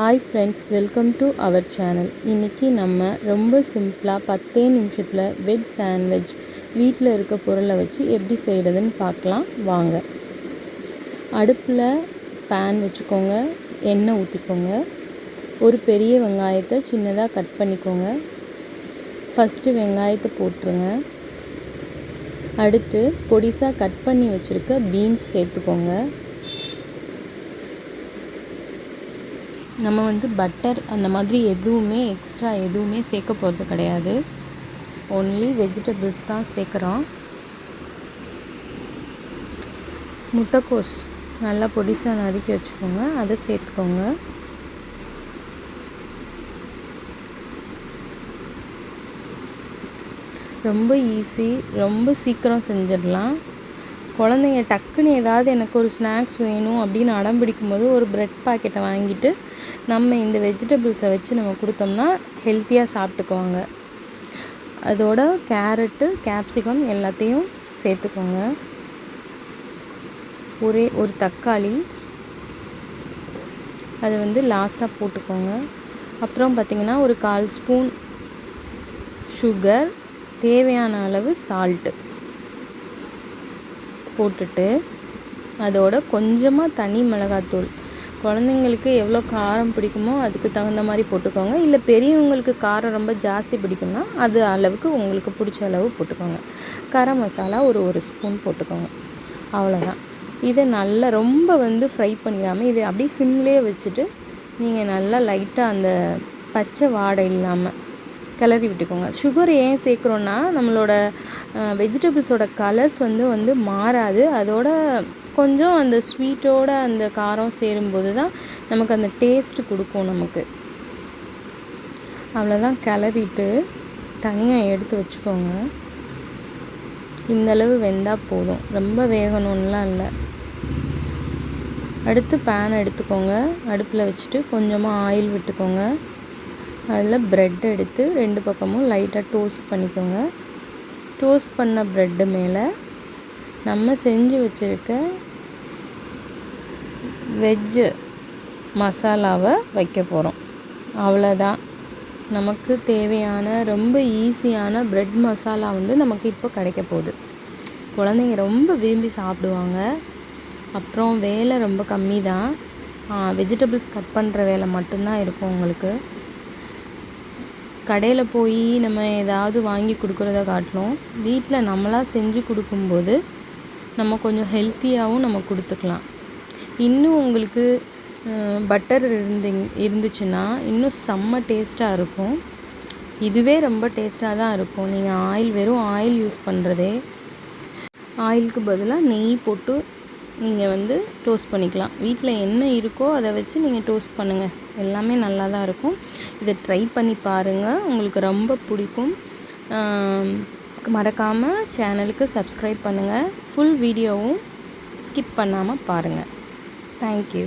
Hi friends welcome to our channel இன்றைக்கி நம்ம ரொம்ப சிம்பிளாக பத்தே நிமிஷத்தில் வெஜ் சாண்ட்விச் வீட்டில் இருக்க பொருளை வச்சு எப்படி செய்கிறதுன்னு பார்க்கலாம். வாங்க. அடுப்பில் பேன் வச்சுக்கோங்க எண்ணெய் ஊற்றிக்கோங்க ஒரு பெரிய வெங்காயத்தை சின்னதாக கட் பண்ணிக்கோங்க. ஃபஸ்ட்டு வெங்காயத்தை போட்டுருங்க. அடுத்து பொடிசாக கட் பண்ணி வச்சுருக்க பீன்ஸ் சேர்த்துக்கோங்க. நம்ம வந்து பட்டர் அந்த மாதிரி எதுவுமே எக்ஸ்ட்ரா எதுவுமே சேர்க்க போகிறது கிடையாது. ஒன்லி வெஜிடபிள்ஸ் தான் சேர்க்குறோம். முட்டைக்கோஸ் நல்லா பொடிசாக நறுக்கி வச்சுக்கோங்க. அதை சேர்த்துக்கோங்க. ரொம்ப ஈஸி ரொம்ப சீக்கிரம் செஞ்சிடலாம். குழந்தைங்க டக்குன்னு ஏதாவது எனக்கு ஒரு ஸ்நாக்ஸ் வேணும் அப்படின்னு அடம் பிடிக்கும்போது ஒரு ப்ரெட் பாக்கெட்டை வாங்கிட்டு நம்ம இந்த வெஜிடபிள்ஸை வச்சு நம்ம கொடுத்தோம்னா ஹெல்த்தியாக சாப்பிட்டுக்குவாங்க. அதோட கேரட்டு கேப்சிகம் எல்லாத்தையும் சேர்த்துக்கோங்க. ஒரே ஒரு தக்காளி. அதை வந்து லாஸ்ட்டாக போட்டுக்கோங்க. அப்புறம் பார்த்திங்கன்னா ஒரு கால் ஸ்பூன் சுகர் தேவையான அளவு சால்ட்டு போட்டுட்டு அதோட கொஞ்சமாக தனி மிளகாத்தூள். குழந்தைங்களுக்கு எவ்வளோ காரம் பிடிக்குமோ அதுக்கு தகுந்த மாதிரி போட்டுக்கோங்க. இல்லை பெரியவங்களுக்கு காரம் ரொம்ப ஜாஸ்தி பிடிக்கும்னா அது அளவுக்கு உங்களுக்கு பிடிச்ச அளவு போட்டுக்கோங்க. கரம் மசாலா ஒரு ஒரு ஸ்பூன் போட்டுக்கோங்க. அவ்வளோதான் இதை நல்லா ரொம்ப வந்து ஃப்ரை பண்ணிடாமல் இதை அப்படியே சிம்லேயே வச்சுட்டு நீங்கள் நல்லா லைட்டாக அந்த பச்சை வாடை இல்லாமல் கிளறி விட்டுக்கோங்க. சுகர் ஏன் சேர்க்குறோன்னா நம்மளோட வெஜிடபிள்ஸோட கலர்ஸ் வந்து வந்து மாறாது. அதோட கொஞ்சம் அந்த ஸ்வீட்டோட அந்த காரம் சேரும்போது தான் நமக்கு அந்த டேஸ்ட் கொடுக்கும் நமக்கு. அவ்வளோதான் கிளறிட்டு தனியாக எடுத்து வச்சுக்கோங்க. இந்தளவு வெந்தால் போதும். ரொம்ப வேகணும்லாம் இல்லை. அடுத்து பேன் எடுத்துக்கோங்க. அடுப்பில் வச்சுட்டு கொஞ்சமாக ஆயில் விட்டுக்கோங்க. அதில் ப்ரெட் எடுத்து ரெண்டு பக்கமும் லைட்டாக டோஸ்ட் பண்ணிக்கோங்க. டோஸ்ட் பண்ண ப்ரெட்டு மேலே நம்ம செஞ்சு வச்சுருக்க வெஜ்ஜு மசாலாவை வைக்க போகிறோம் அவ்வளோதான் நமக்கு தேவையான ரொம்ப ஈஸியான ப்ரெட் மசாலா வந்து நமக்கு இப்போ கிடைக்க போகுது. குழந்தைங்க ரொம்ப விரும்பி சாப்பிடுவாங்க. அப்புறம் வேலை ரொம்ப கம்மி தான் வெஜிடபிள்ஸ் கட் பண்ணுற வேலை மட்டும்தான் இருக்கும் உங்களுக்கு. கடையில் போய் நம்ம ஏதாவது வாங்கி கொடுக்குறத காட்டிலும் வீட்டில் நம்மளாக செஞ்சு கொடுக்கும்போது நம்ம கொஞ்சம் ஹெல்த்தியாகவும் நம்ம கொடுத்துக்கலாம். இன்னும் உங்களுக்கு பட்டர் இருந்திங் இருந்துச்சுன்னா இன்னும் செம்ம டேஸ்ட்டாக இருக்கும். இதுவே ரொம்ப டேஸ்ட்டாக தான் இருக்கும். நீங்கள் ஆயில் வெறும் ஆயில் யூஸ் பண்ணுறதே ஆயிலுக்கு பதிலாக நெய் போட்டு நீங்கள் வந்து டோஸ்ட் பண்ணிக்கலாம். வீட்டில் என்ன இருக்கோ அதை வச்சு நீங்கள் டோஸ்ட் பண்ணுங்கள் எல்லாமே நல்லா தான் இருக்கும். இதை ட்ரை பண்ணி பாருங்கள் உங்களுக்கு ரொம்ப பிடிக்கும். மறக்காமல் சேனலுக்கு சப்ஸ்கிரைப் பண்ணுங்கள் ஃபுல் வீடியோவும் ஸ்கிப் பண்ணாமல் பாருங்கள் தேங்க்யூ